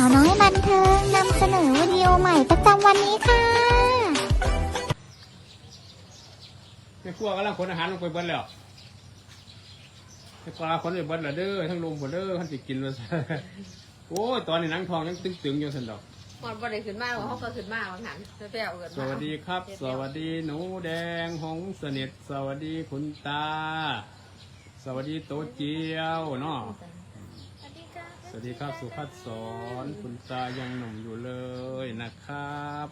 าวน้อยบันเทิงนำเสนอวิดีโอใหม่ประจำวันนี้ค่ะในครัวกำลังขนอาหารลงไปเบิ้แล้วในครัวขนไปเบิ้แล้วเด้อทั้งลมหมดเด้อท่านสิกินมาซะโอ้ยตอนนี้หนังทองยังตึงๆอยู่สันดอกหมดบริขึ้นมากเขาก็ขึ้นมากบางหันเปรี้ยวๆเกินสวัสดีครับ สวัสดีหนูแดงหงสนิทสวัสดีคุณตา สวัสดีโตเจียวเนาะส วัสดีครับสุภัสสรคุณตายังหนุ่มอยู่เลยนะครับ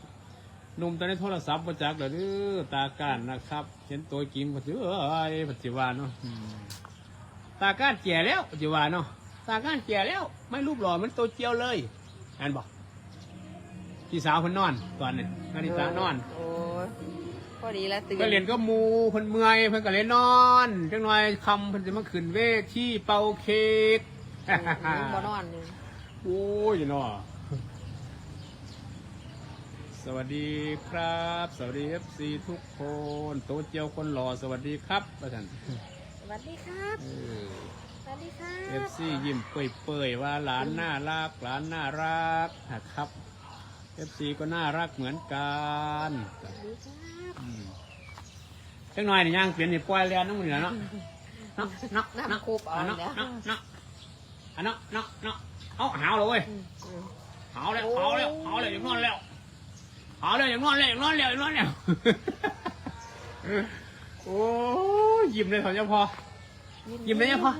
หนุ่มตอนนี้โทรศัพท์ประจักษ์เลยเด้อตาก้านนะครับ เห็นตัวกิมปัจจุบันปัจจุบันเนาะอืมตาก้านแก่แล้วปัจจุบันเนาะตาก้านแก่แล้ว ไม่รูปหล่อเหมันโตเจียวเลยแอนบอกพี่สาวเพิ่นนอนตอนนี้นาฬิตานอนโอ้ยพอดีแล้วตื่นก็เรียนก็หมูเพิ่นเมื่อยเพิ่นก็เลยนอนจังหน่อยคำเพิ่นจะมาขึ้นเวทีเป่าเค้ก ยังบ่นอนอยู่โอ้ยเนาะสวัสดีครับ สวัสดีเอฟซีทุกคน โตเจียวคนหล่อสวัสดีครับประท่านสวัสดีครับ สวัสดีครัเอบฟซียิ้มเปื่อยๆว่าหลานน่ารักหลานน่ารักนะครับเอฟซีก็น่ารักเหมือนกันสวัสดีครับอืมจังหน่อยนี่ย่างเปลี่ยนนี่ปล่อยแล้วน้องมันเนาะเนาะเนาะเนาะน้ำคูบเอาเนาะแล้ว เนาะเนาะเนาะเนาะเนาะเอาหาวเลยเว้ยอืมอืมหาวแล้วหาวแล้วหาวแล้วอย่างนอนแล้วหาวแล้วอย่างนอนแล้วอย่างนอนแล้วอย่างนอนแล้วโอ้ยยิ้มเลยเขาจะพอยิ้มได้ยังพอ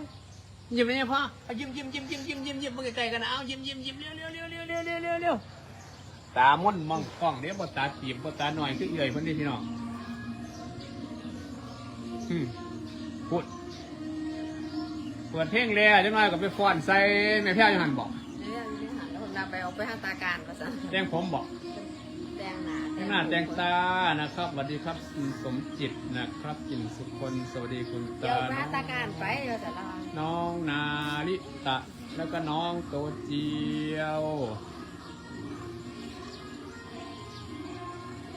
ยิ้มเลยเนี่ยพ่อเอายิ้มยิ้มยิ้มยิ้มยิ้มยิ้มยิ้มมาใกล้ๆกันนะเอายิ้มยิ้มยิ้มเร็วเร็วเร็วเร็วเร็วเร็วเร็วเร็วตาม่นมองกล้องเดี๋ยวบตาตีบบตาหน่อยคือเอื่อยเพิ่นนี่พี่น้องอืมพูด เปิดเพลงเลยจังหน่อยก็ไปฟ้อนใส่แม่แพ้วอยังหันบอกเดี๋ยวเดี๋ยวหันแล้วผมนำไปเอาไปหาตาการมาซะแจ้งผมบอกแดงหนาแจ้งหน้าแจ้งตานะครับสวัสดีครับคุณสมจิตนะครับกินสุคนสวัสดีคุณเดี๋ยวตาไปน้หาองตาการไปเราจะลาน้องนาลิตะ แล้วก็น้องโตเจียว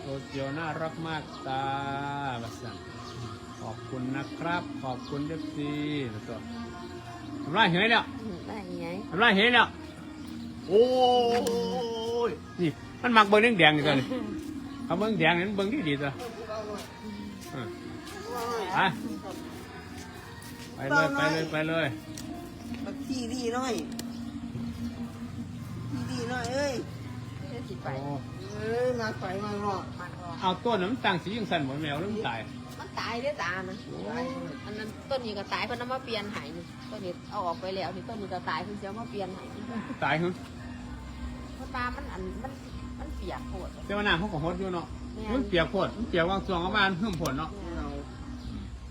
โตเจียวน่ารักมากตาบัสันขอบคุณนะครับ ขอบคุณเอฟซีแล้ว ก็ทำไรเห็นไหมเนี่ยอืมได้ยังไงทำไรเห็นเนี่ยโอ้ย นี่มันมักเบิ้งแดงๆนี่ตัวนี่เขาเบิ้งแดงนี่มันเบิ้งดีดีๆตัวเออไปไปเลยไปเลยไปเลยบักที่ดีหน่อยที่ดีหน่อยเอ้ยเดี๋ยวสิไปโอ้เอ้ยมาไฟมาหรอกมันรอเอาต้นน้ำตังสียังสั่นหมดแมวเริ่มตายมัน ตายเด้อตามันตายอันนั้นต้นนี้ก็ตายเพิ่นเอามาเปลี่ยนใหายนี่ต้นนี้เอาออกไปแล้วนี่ต้นนี้ก็ตายเพิ่นจะเอามาเปลี่ยนใหายตายเหรอเพราะตามันอันมันมันเปียกโคตรแต่ว่าน้ำเขาก็ฮดอยู่เนาะมันเปียกโพดมันเปียกวางสวงเอาบ้านเพิ่มผลเนาะเอา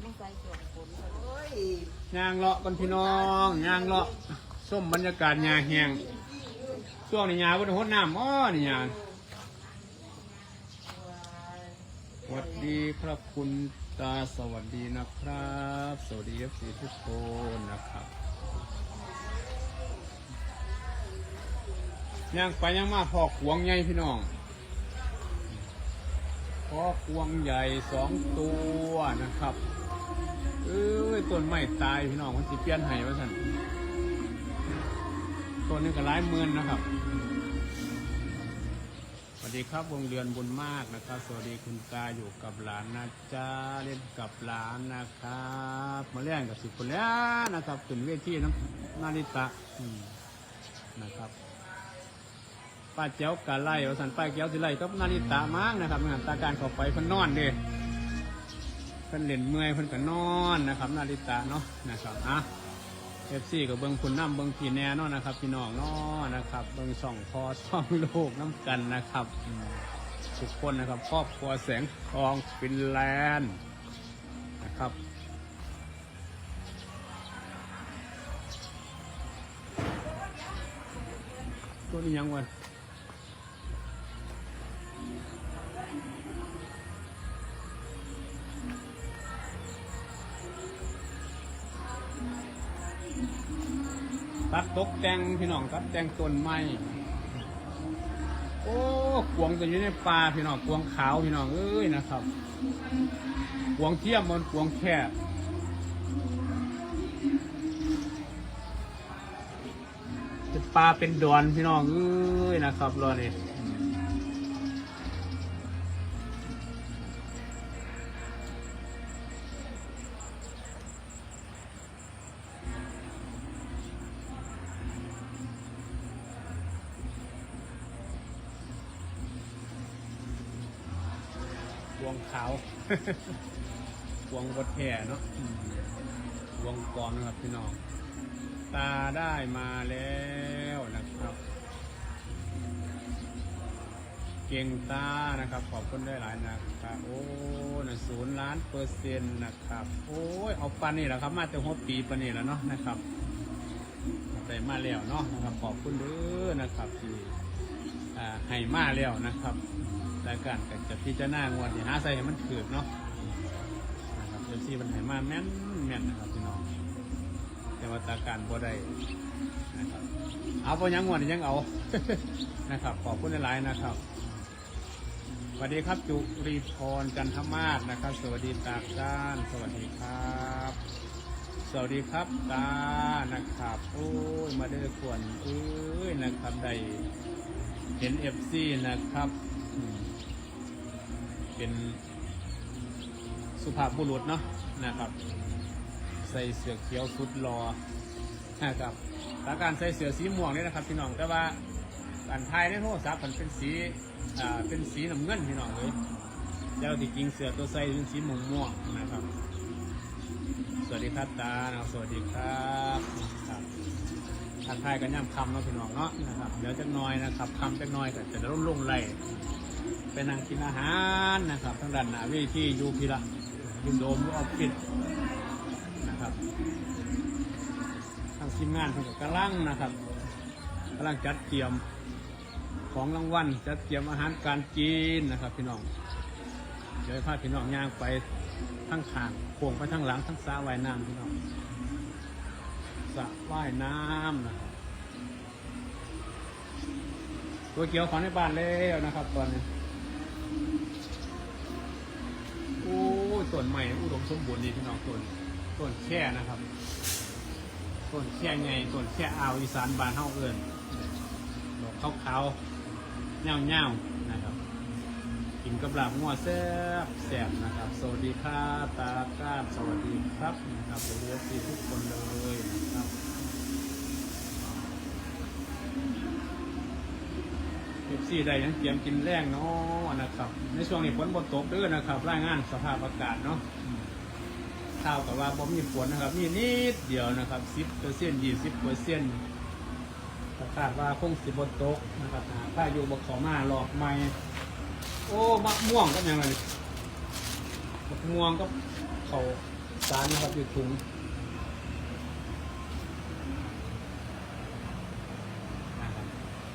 ไม่ใส่ส่วนฝนโอ้ยยางเลาะกันพี่น้องยางเลาะส้มบรรยากาศยาแห้งช่วงนี้ยาวันฮดน้ำอ้อนี่ยาสวัสดีครับคุณ ตาสวัสดีนะครับ สวัสดีเอฟซีทุกคนนะครับย่างไปย่างมาพอขวงใหญ่พี่น้องพอควงใหญ่สองตัวนะครับเอ้ยต้นไม้ตายพี่น้องมันสิเปลี่ยนให้ว่าสันต้นนี้ก็หลายหมื่นนะครับ วัสดีครับวงเรือนบุญมากนะครับ สวัสดีคุณตาอยู่กับหลานนะจ๊ะเล่นกับหลานนะครับ มาเล่นกับสิบคนแล้วนะครับถึงเวทีน้ำนาริตะนะครับป้าเจ้ากะไล่เอาสันป้าเจ้าสิไล่กับนาริตามากนะครับงานตาการข้าไปพนนอนเด้เพิ่นเล่นเมื่อยเพิ่นก็นอนนะครับ นาริตาเนาะนะครับอะ เอฟซีกับเบิ้งคุณน้ำเบิ้งพี่แน่เนอนนะครับ พี่น้องเนาะนะครับ เบิ้งส่องคอส่องโลกน้ำกันนะครับอืมทุกคนนะครับครอบครัวแสงทองฟินแลนด์นะครับ ตัวนี้ยังวะ ตัดตกแต่งพี่น้องตัดแต่งต้นไม้โอ้กวงตัวอยู่ในป่าพี่น้องกวงขาวพี่น้องเอ้ยนะครับกวงเทียมมันกวงแคบจะปลาเป็นดอนพี่น้องเอ้ยนะครับรอนี่ ววงบดแผ่เนาะอืมวงกองนะครับพี่น้อง ตาได้มาแล้วนะครับ เก่งตานะครับ ขอบคุณได้หลายนะครับ โอ้นะศูนย์ล้านเปอร์เซ็นต์นะครับ โอ้ยเอาปันนี่แหละครับ มาแต่หัวปีปันนี่แล้วเนาะนะครับได้มาแล้วเนาะนะครับ ขอบคุณเด้อนะครับที่อ่าให้มาแล้วนะครับ รายการก็จะพิจารณางวดที่หาใส่ให้มันเกิดเนาะนะครับเอฟซีมันให้มาแม่นแม่นนะครับพี่น้องแต่ว่าตาการบ่ได้นะครับเอาพอยังงวดนี้ยังเอา นะครับขอบคุณหลายๆนะครับสวัสดีครับจุรีพรจันทมาศนะครับ สวัสดีตาจ้านสวัสดีครับ สวัสดีครับตานะครับโอ้ยมาเด้อขวนเอ้ยนะครับได้เห็นเอฟซีนะครับ เป็นสุภาพบุรุษเนาะนะครับ ใส่เสื้อเขียวสุดรอนะครับแล้วการใส่เสื้อสีม่วงนี่นะครับพี่น้องแต่ว่าการถ่ายในโทรศัพท์มันเป็นสีอ่าเป็นสีน้ำเงินพี่น้องเลยแล้วที่จริงเสื้อตัวใส่เป็นสีม่วงม่วงนะครับ สวัสดีครับตานะสวัสดีครับครับทักทายกันย่ำคำเนาะพี่น้องเนาะนะครับเดี๋ยวจะน้อยนะครับคำจะน้อยก็จะรุ่งลงไล่ ไปนั่งกินอาหารนะครับทั้งด้านหน้าเวทียูพีละยูโดมอออฟฟิศนะครับทางทีมงานเพิ่นก็กำลังนะครับกำลังจัดเตรียมของรางวัลจัดเตรียมอาหารการกินนะครับ พี่น้องเดี๋ยวให้พาพี่น้องย่างไปทั้งขางโค้งไปทั้งหลังทั้งสระว่ายน้ำพี่น้องสระว่ายน้ำนะครับตัวเกียวของในบ้านแล้วนะครับตอนนี้ ต้นใหม่อุดมสมบูรณ์ดีพี่น้องต้นต้นแค่นะครับต้นแค่ไงต้นแค่อาวอีสานบานเฮาเอิญดอกขาวๆเงาๆนะครับ กินกับลาบงัวแซ่บแซ่บนะครับ สวัสดีครับตาก้าสวัสดีครับนะครับเรียกทุกคนเลยนะครับเอฟ ซีใดยังเตรียมกินแรงเนาะนะครับ ในช่วงนี้ฝนบนตกเด้อนะครับ รายงานสภาพอากาศเนาะข่าวกับว่าบ่มีฝนนะครับมีนิดเดียวนะครับสิบเปอร์เซ็นต์ยี่สิบเปอร์เซ็นต์คาดว่าคงสิบนตกนะครับหาพายุบกขอมาหลอกไม่โอ้มะม่วงก็ยังไงมะม่วงก็เขาสารนะครับอยู่ถุงนะครับ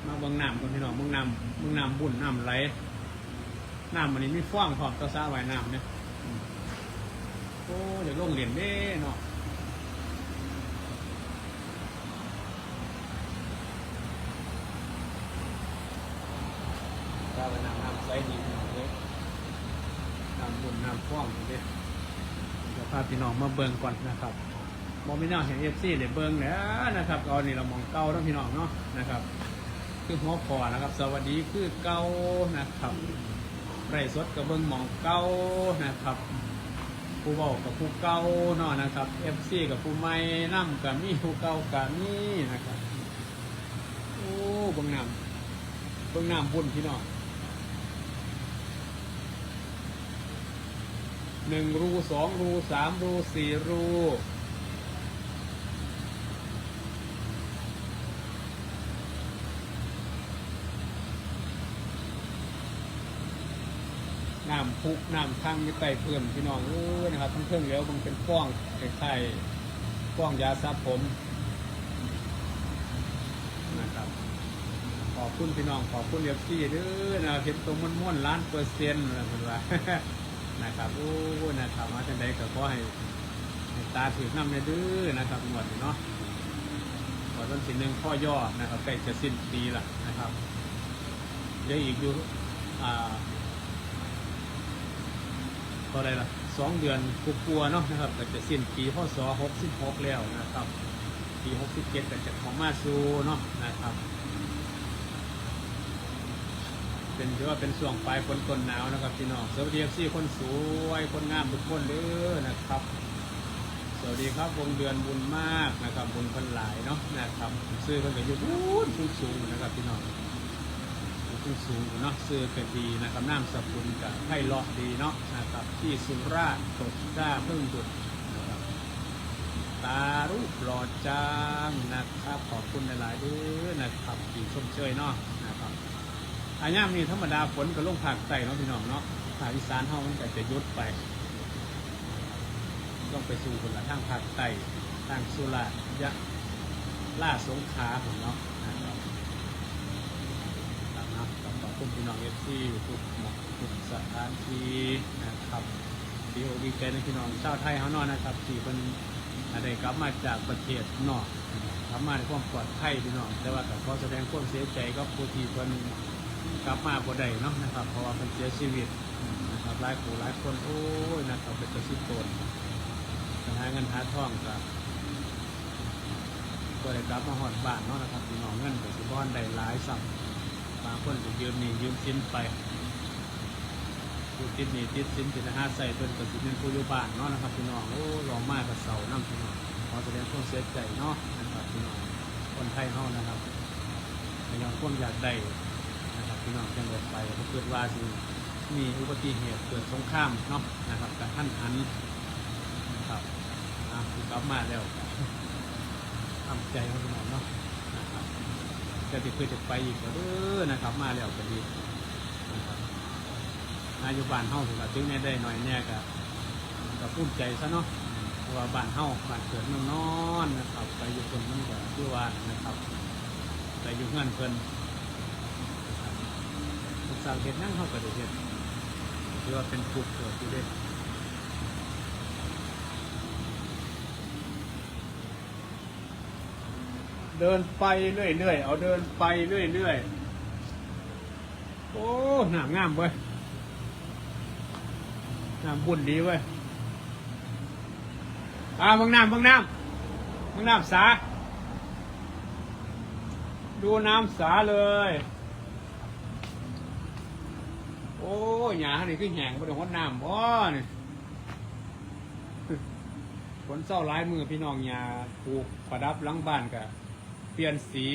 มาเบิ่ งน้ำคนพี่น้องเบิ่งน้ำเบิ่งน้ำบุ่นน้ำไหลน้ำมันนี้มีฟ้องพร้อมต่อสระว่ายน้ำเนี่ยโอ้เดี๋ยวลงเหรียญเด้เนาะถ้าไปน้ำน้ำใสดีเลยน้ำบุญน้ำฟ้องเด้เดี๋ยวพาพี่น้องมาเบิ่งก่อนนะครับมองพี่น้องเห็นเอฟซีเดี๋ยวเบิ่งแล้วนะครับเอานี่เรามองเก้าต้องพี่น้องเนาะนะครับ คือหัวคอนะครับ สวัสดีคือเก้านะครับไรสดกับเบิ่งมองเก้านะครับผู้บากับผู้เก่าเนาะนะครับ FC กับผู้ใหม่น้ำกับมีผู้เก่ากับมีนะครับโอ้เบิ่งน้ำเบิ่งน้ำบุญพี่น้องหนึ่งรูสองรูสามรูสี่รู น้ำพุน้ำทั้งมีไต่เพิ่มพี่น้องเอ้ยนะครับทั้งเครื่องแล้วมันเป็นฟ้องคล้ายๆฟ้องยาซับผมนะครับขอบคุณพี่น้องขอบคุณเลียบซี่เด้อนะครับเห็นตรงมันม้วนๆล้านเปอร์เซ็นต์นะคุณว่านะครับโอ้นะครับมาจังใดก็ขอให้ให้ตาถือน้ำในเด้อนะครับหมดเนาะก่อนวันที่หนึ่งข้อย่อนะครับใกล้จะสิ้นปีละนะครับเดี๋ยวอีกอยู่อ่า ก็อะไรล่ะสองเดือนกลัวๆเนาะนะครับก็จะสิ้นปีพศหกสิบหกแล้วนะครับปีหกสิบเจ็ดแต่จะของมาซูเนาะนะครับ เป็นถือว่าเป็นช่วงปลายฝนต้นหนาวนะครับพี่น้องสวัสดีซี่คนสวยคนงามทุกคนเด้อนะครับ สวัสดีครับวงเดือนบุญมากนะครับบุญคนหลายเนาะนะครับซื้อเพิ่นก็อยู่สูสูงสูงนะครับพี่น้อง สูงสูงเนาะซื้อกะดีนะครับน้ำสกุลกับไผ่เลาะดีเนาะนะครับที่สุราษฎร์ตกจ้าเพิ่งดุดนะครับตารูปหล่อจังนะครับขอบคุณหลายๆด้อนะครับที่ชมเชยเนาะนะครับอายามนี้ธรรมดาฝนก็ลงภาคใต้เนาะพี่น้องเนาะภาคอีสานเฮามันก็จะยุดไป ต้องไปสู่คนละทางภาคใต้ทางสุราษฎร์ยะล่าสงขาของเนาะนะครับครับเนาะก็ขอบ คุณพี่น้องเอฟซีทุกหมดทุกสถานที่นะครับดีโอดีใจในพี่น้องชาวไทยเฮานาะนะครับที่เพิ่นได้กลับมาจากประเทศนอกกลับมาในความปลอดภัยพี่น้อง แต่ว่าก็ขอแสดงความเสียใจกับผู้ที่เพิ่นกลับมาบ่ได้เนาะนะครับ เพราะว่าเป็นเสียชีวิตนะครับหลายผู้หลายคนโอ้ยนะครับเป็นตัวสิบตนจะหาเงินหาทองก็ก็ได้กลับมาหอดบ้านเนาะนะครับพี่น้องเงินก็สิบ้อนได้หลายสับาง คนจะยืมหนี่ยืมสินไปผู้ติดหนี่ติดสินติดหาใส่เป็นก็สิเป็นผู้อยู่บ้านเนาะนะครับพี่น้องโอ้ลองมากกับเสาน้ำพี่น้องขอแสดงความเสียใจเนาะนะครับพี่น้องคนไทยเฮานะครับพยายามความอยากได้นะครับพี่น้องจังหวัดไปเกิดว่าสิมีอุบัติเหตุเกิดสงครามเนาะนะครับกับท่านหันนะครับอะคือกลับมาแล้วทำใจของพี่น้องเนาะ จะติดเพื่อจะไปอีกเด้อนะครับ มาแล้วก็ดีนะครับอายุบ้านเฮาถึงกับถึงแน่ได้หน่อยแน่ก็ก็ภูมิใจซะเนาะเพราะว่าบ้านเฮาบ้านเกิดเมืองนอนนะครับ ไปอยู่คนมันก็คือว่านะครับไปอยู่งินเพิ่นสางเห็ดนั่งเข้ากับเห็ดหรือว่าเป็นปลูกเกิดอยู่เด้ เดินไปเรื่อยๆ เอาเดินไปเรื่อยๆ โอ้หนามงามเว้ยน้ำบุญดีเว้ยอ่าบางน้ำบางน้ำบางน้ำสา ดูน้ำสาเลย โอ้ยหยานี่คือแหงบ่ได้หดน้ำบ่นี่ฝนเศร้าหลายมือพี่น้องหยาปลูกประดับหลังบ้านก็ เปลี่ยนสี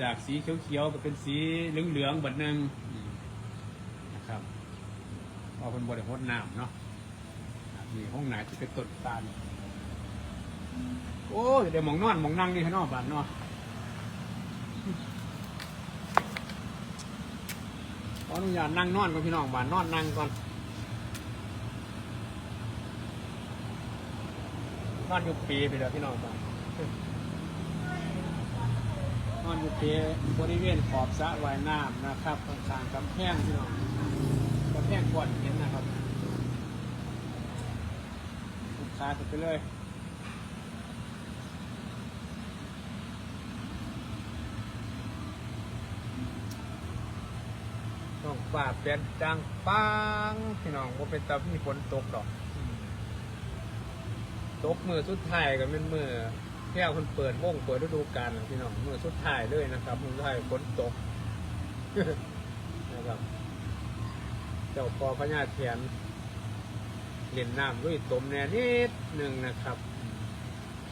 จากสีเขียวๆก็เป็นสีเหลืองๆบัดหนึ่งนะครับเพอเป็นบ่ได้หดน้ำเนาะนี่ห้องไหนจะเป็นต้นตาลโอ้ยเดี๋ยวมองนอนมองนั่งนี่ข้างนอกบ้านเนาะขออนุญาตนั่งนอนก่อนพี่น้องบ้านนอนนั่งก่อนนอนอยู่ปีไปแล้วพี่น้องบ้าน นอนอยู่ปีบริเวณขอบสระว่ายน้ำนะครับข้างๆกำแพงพี่น้องกำแพงก่อนเห็นนะครับลูกค้าจะไปเลยต้องฝ่าเปลี่ยนจังปังพี่น้องว่าเป็นตามีฝนตกดอก ตกมือสุดท้ายก็เป็นมือ แค่คนเปิดวงเปิดฤดูกาลนะพี่น้องเมื่อสุดท้ายเลยนะครับมือสุดท้ายฝนตกนะครับ เจ้าปอพญาเทียนเล่นน้ำด้วยตมแน่นิดหนึ่งนะครับ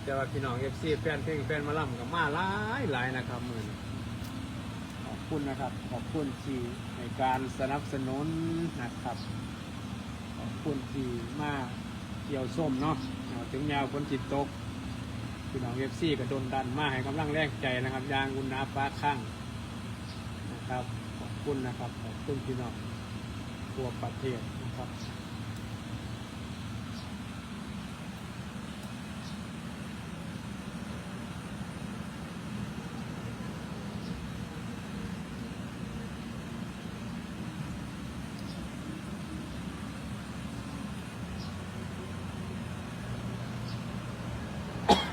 แต่ว่าพี่น้องเอฟซีแฟนเพลงแฟนมาล่ำกับมาหลายหลายนะครับมือนขอบคุณนะครับ ขอบคุณที่ในการสนับสนุนนะครับ ขอบคุณที่มาเกี่ยวส้มเนาะถึงยาวฝนจิตตก พี่น้องเอฟซีก็โดนดันมาให้กำลังแรงใจนะครับ ยางกุณนาฟ้าข้างนะครับ ขอบคุณนะครับ ขอบคุณพี่น้องทั่วประเทศนะครับ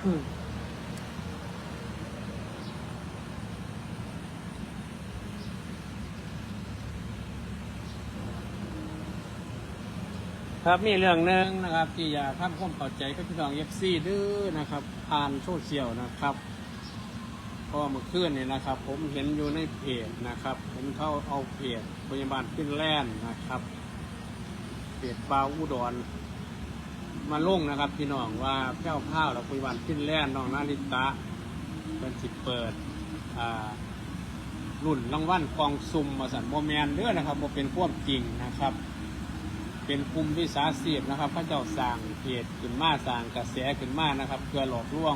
ครับมีเรื่องหนึ่งนะครับที่อยากทำความเข้าใจกับพี่น้องเอฟซีดื้อนะครับผ่านโซเชียลนะครับราะว่าเมื่อคืนนี่ยนะครับ ผมเห็นอยู่ในเพจนะครับเห็นเขาเอาเพจพยาบาลฟินแลนด์นะครับเพจปลาอุดร มาลงนะครับพี่น้องว่าแพ้วพ้าวแล้วพยาบาลฟินแล่นน้องนาริตะเป็นสิเปิดอ่ารุ่นรางวัลกองซุ่มมาสันโมแมนเด้อนะครับโมเป็นความจริงนะครับ เป็นกลุ่มวิสาชีพนะครับ พระเจ้าสร้างเพจขึ้นมาสร้างกระแสขึ้นมานะครับเพื่อหลอกลวง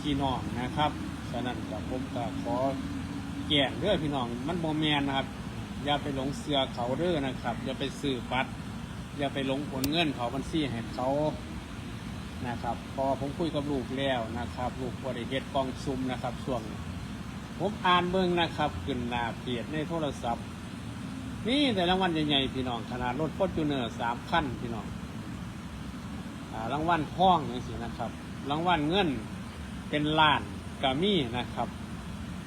พี่น้องนะครับฉะนั้นกับผมก็ขอแก่งเด้อพี่น้องมันโมแมนนะครับอย่าไปหลงเสือเขาเด้อนะครับอย่าไปซื้อปัด อย่าไปหลงผลเงินเขาบัญชีให้เขานะครับพอผมคุยกับลูกแล้วนะครับ ลูกบริเฮ็ดกองซุ่มนะครับช่วงนี้ผมอ่านเบิ่งนะครับขึ้นหน้าเพจในโทรศัพท์นี่แต่รางวัลใหญ่ๆพี่น้องขนาดรถฟอร์จูเนอร์สามขั้นพี่น้องรางวัลห้องอย่างสินะครับ รางวัลเงินเป็นล้านกามี่นะครับ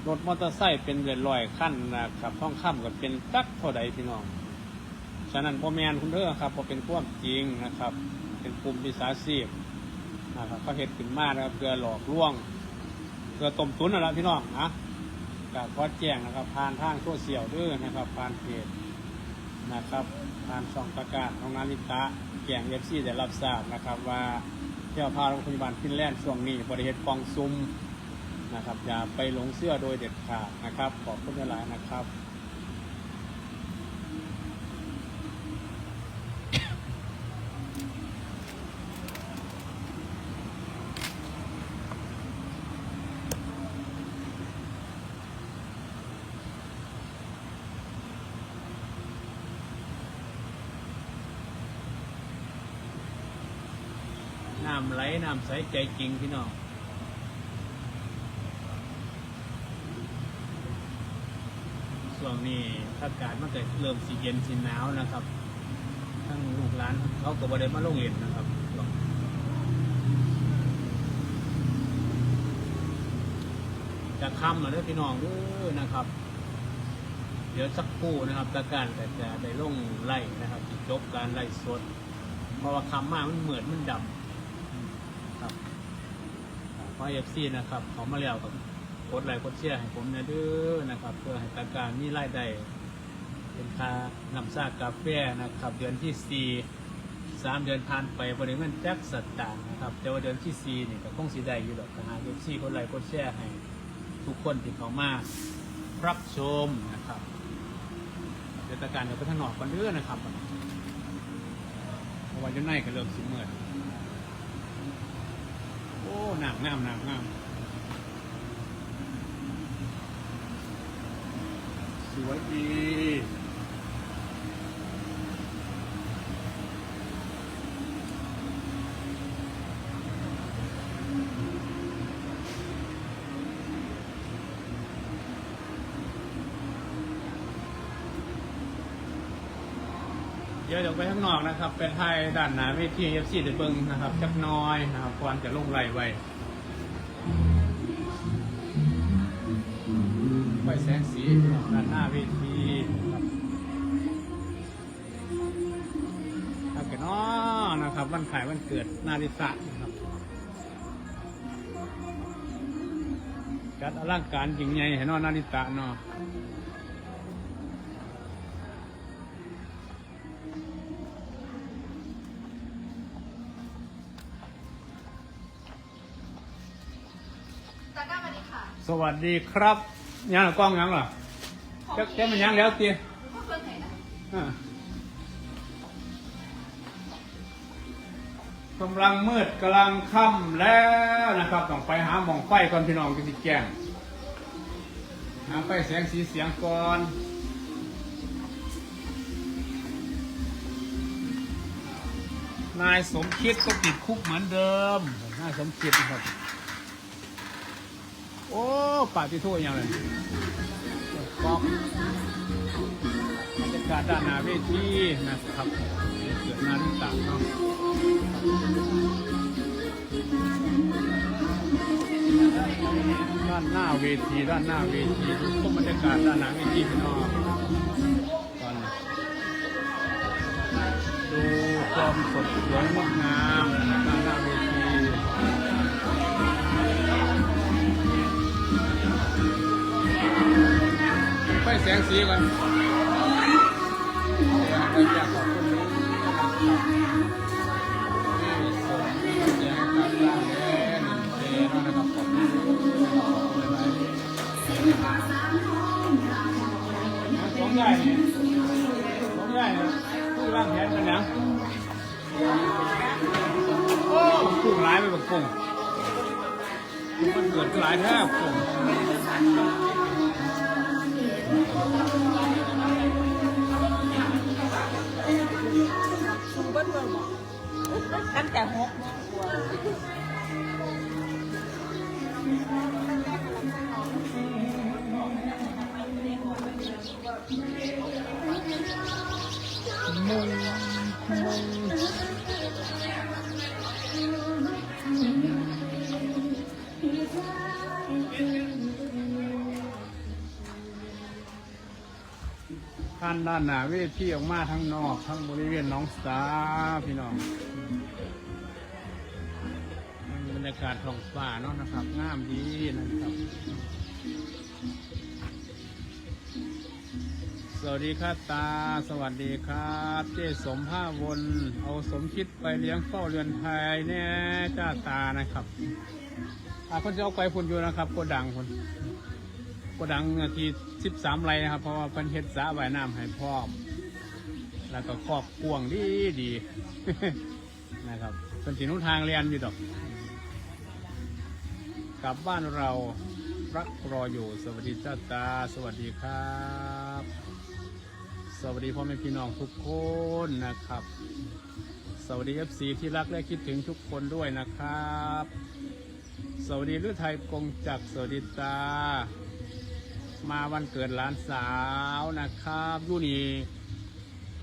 รถมอเตอร์ไซค์เป็นเรือนลอยขั้นนะครับท่องค่ำก็เป็นตักเท่าใดพี่น้อง ฉะนั้นพ่อแมนคุณเด้อครับพอเป็นความจริงนะครับ เป็นกลุ่มวิสาชีพนะครับเขาเห็ดขึ้นมานะครับเพื่อหลอกลวงเพื่อต้มตุ๋นอะไรพี่น้องนะกาขอแจ้งนะครับผ่านทางโซเชียลด้วยนะครับผ่านเพจนะครับผ่านช่องประกาศของนาริตะแจ้งเอฟซีได้รับทราบนะครับว่าเที่ยวพาโรงพยาบาลฟินแลนด์ช่วงนี้บริเหตุกองซุมนะครับอย่าไปหลงเชื่อโดยเด็ดขาดนะครับขอบคุณหลายนะครับ น้ำใสใจจริงพี่น้องช่วงนี้อากาศมันก็เริ่มสีเย็นสีหนาวนะครับ ทั้งลูกหลานเขาก็บ่ได้มาลงเอ็นนะครับจะค่ำแล้วเด้อพี่น้องเด้อนะครับ เดี๋ยวสักครู่นะครับตะการแต่จะได้ลงไล่นะครับจบการไล่สดเพราะว่าคำมากมันเหมือนมันดำ เพราะเอฟซีนะครับเขามาแล้วกับกดไลค์กดแชร์ให้ผมนะเด้อนะครับ เพื่อให้ตาการมีรายได้เป็นค่านำซากกาแฟนะครับ เดือนที่สี่สามเดือนผ่านไปบริเวณแจ็คสตางนะครับแต่ว่าเดือนที่สี่นี่ก็คงสีได้อยู่ดอกนะฮะเอฟซีกดไลค์กดแชร์ให้ ทุกคนที่เขามารับชมนะครับเดี๋ยวตาการเดี๋ยวไปทางนอกกันเด้อนะครับเพราะว่าจะในก็เริ่มสิเมื่อย หนักงามหนักงามสวยดี ดี๋ยวเดี๋ยวไปข้างนอกนะครับเป็นไทยด้านหน้าเวทีเอฟซีเดเบิงนะครับจักน้อยนะครับก่อนจะลงไหลไว้ไฟแสงสีด้านหน้าเวทีครับถ้าเกิดน้อนะครับวันขายวันเกิดนาริสะนะครับจัดอลังการยิ่งใหญ่เห็นนอนาริตะเนาะ สวัสดีครับยังเหรอกล้องยังเหรอเจ๊เจ๊มันยังแล้วเตี้ยก็เพิ่งเห็นนะอ่ากำลังมืดกำลังค่ำแล้วนะครับ ต้องไปหาหมองไฟก่อนพี่น้องกินแกงหาไฟแสงสีเสียงก่อนนายสมคิดก็ติดคุกเหมือนเดิมนายสมคิดนะครับ โอ้ป่าที่ทั่วยังเลยกอกบรรยากาศด้านหน้าเวทีนะครับเกิดนาฬิตาเนาะด้านหน้าเวทีด้านหน้าเวทีดูบรรยากาศด้านหน้าเวทีพี่น้องตอนดูความสดสวยงดงาม แสงสีก่อนเราอยากขอบคุณนี่นี่ส่งแสงกับร้านแม่หนึ่งเนี่ยสองใหญ่เนี่ยผู้วางแผนกันนะโอ้กุ้งร้ายไปแบบกุ้งมันเกิดหลายแทบกุ้งานด้านหน้าเวทีออกมาทั้งนอกทั้งบริเวณน้องสาพี่น้องบรรยากาศท้องฟ้าเนาะนะครับงามดีนะครับ สวัสดีครับตา สวัสดีครับ เจสมผ้าวน เอาสมคิดไปเลี้ยงเฝ้าเรือนไทยแน่จ้าตานะครับอาคนจะเอาไปพุ่นอยู่นะครับโกดังคน กดังทีสิบสามไรนะครับ เพราะว่าเพิ่นเฮ็ดสระว่ายน้ำให้พร้อม แล้วก็ครอบกวางดีดีนะครับเป็นสีนุ่ทางเรียนอยู่ดอก กลับบ้านเรารักรออยู่สวัสดีจ้าตา สวัสดีครับ สวัสดีพ่อแม่พี่น้องทุกคนนะครับ สวัสดีเอฟซีที่รักและคิดถึงทุกคนด้วยนะครับ สวัสดีฤทัยกงจักสวัสดีตา มาวันเกิดหลานสาวนะครับยู่นี่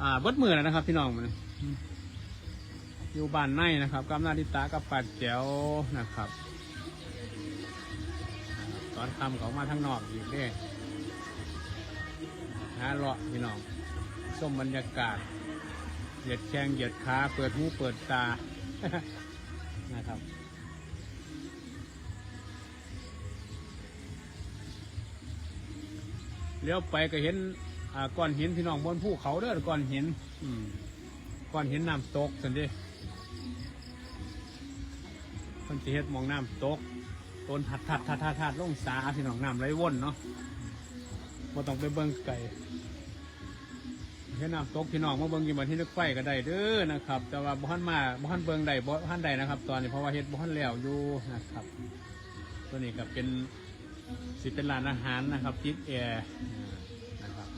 อ่าเบิดมือแล้วนะครับ พี่น้องมันอยู่บ้านในนะครับกับนาดิตากับปัดแจ๋วนะครับ ตอนคำเขามาทั้งนอกอีกเด้หาเลาะพี่น้องส้มบรรยากาศเหยียดแข้งเหยียดขาเปิดหูเปิดตานะครับ เลี้ยวไปก็เห็นอ่าก้อนหินพี่น้องบนภูเขาเด้อก้อนหิน อืมก้อนหินน้ำตกสันดิคนจะเฮ็ดมองน้ำตกต้นทัดทัดทัดทัดทัดลงสาพี่น้องน้ำไหลวนเนาะบ่ต้องไปเบิ่งไก่เห็นน้ำตกพี่น้องมาเบิ่งอยู่บนที่นึกไฟก็ได้เด้อนะครับ แต่ว่าบ่ทันมาบ่ทันเบิ่งได้บ่ทันได้นะครับ ตอนนี้เพราะว่าเฮ็ดบ่ทันแล้วอยู่นะครับ ตัวนี้ก็เป็น สิเป็นร้านอาหารนะครับติดแอร์นะครับ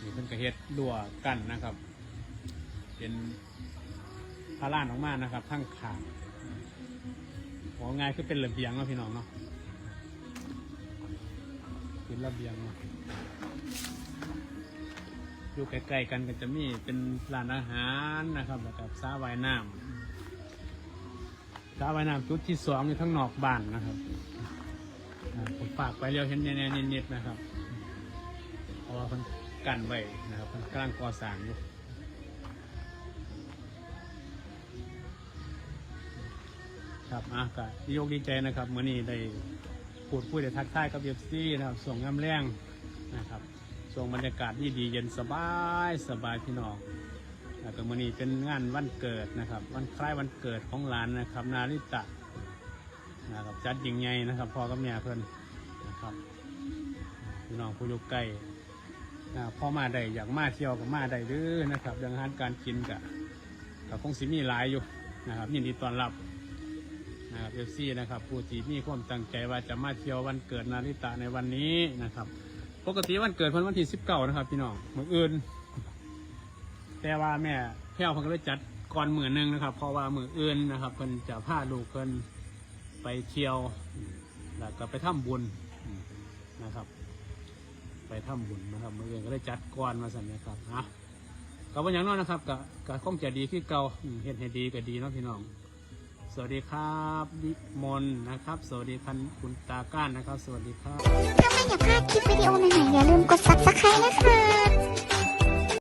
นี่เพิ่นก็เฮ็ดดัวกันนะครับ เป็นพาร้านออกมานะครับทั้งขางของง่ายคือเป็นระเบียงเนาะพี่น้องเนาะเป็นระเบียงเนาะอยู่ใกล้ๆกันก็จะมีเป็นร้านอาหารนะครับแล้วก็สระว่ายน้ำสระว่ายน้ำจุดที่สองอยู่ทั้งนอกบ้านนะครับ อ่าผมฝากไปเรียวเห็นแน่ๆนิดๆนะครับเพราะว่ามันกันไว้นะครับมันกำลังก่อสร้างอยู่ครับอะก็ดีอกดีใจนะครับเมื่อนี้ได้พูดคุยได้ทักทายกับเอฟซีนะครับส่งงามแรงนะครับส่งบรรยากาศที่ดีเย็นสบายสบายพี่น้องแล้วก็มื่อนี้เป็นงานวันเกิดนะครับ วันคล้ายวันเกิดของหลานนะครับ นาริตะ นะครับจัดยิงใหญ่นะครับพ่อกับแม่เพื่อนนะครับพี่น้องผู้อยู่ใกล้นะพ่อมาได้อยากมาเที่ยวกับมาได้ด้อนะครับเรื่องอาหารการกินกับกับคงสิมีหลายอยู่นะครับยินดีต้อนรับนะครับเอฟซีนะครับผู้ที่มีความตั้งใจว่าจะมาเที่ยววันเกิดนาริตะในวันนี้นะครับ ปกติวันเกิดพิ่นวันที่สิบเก้านะครับ พี่น้องมืออื่น แต่ว่าแม่เพี้ยวเพิ่นก็เลยจัดก่อนมือหนึ่งนะครับ เพราะว่ามืออื่นนะครับเพิ่นจะพาลูกเพิ่น ไปเที่ยวแล้วก็ไปทำบุญนะครับ ไปทำบุญนะครับเมืออื่นก็เลยจัดก่อนมาสั่นนะครับนะก็ว่าอย่างนั้นนะครับก็ก็คงจะดีขึ้นเก่าเห็นให้ดีก็ดีเนาะพี่น้อง สวัสดีครับวิมลนะครับ สวัสดีคันคุณตาก้านนะครับ สวัสดีครับถ้าไม่อยากพลาดคลิปวิดีโอใหม่ๆอย่าลืมกด subscribe นะคะ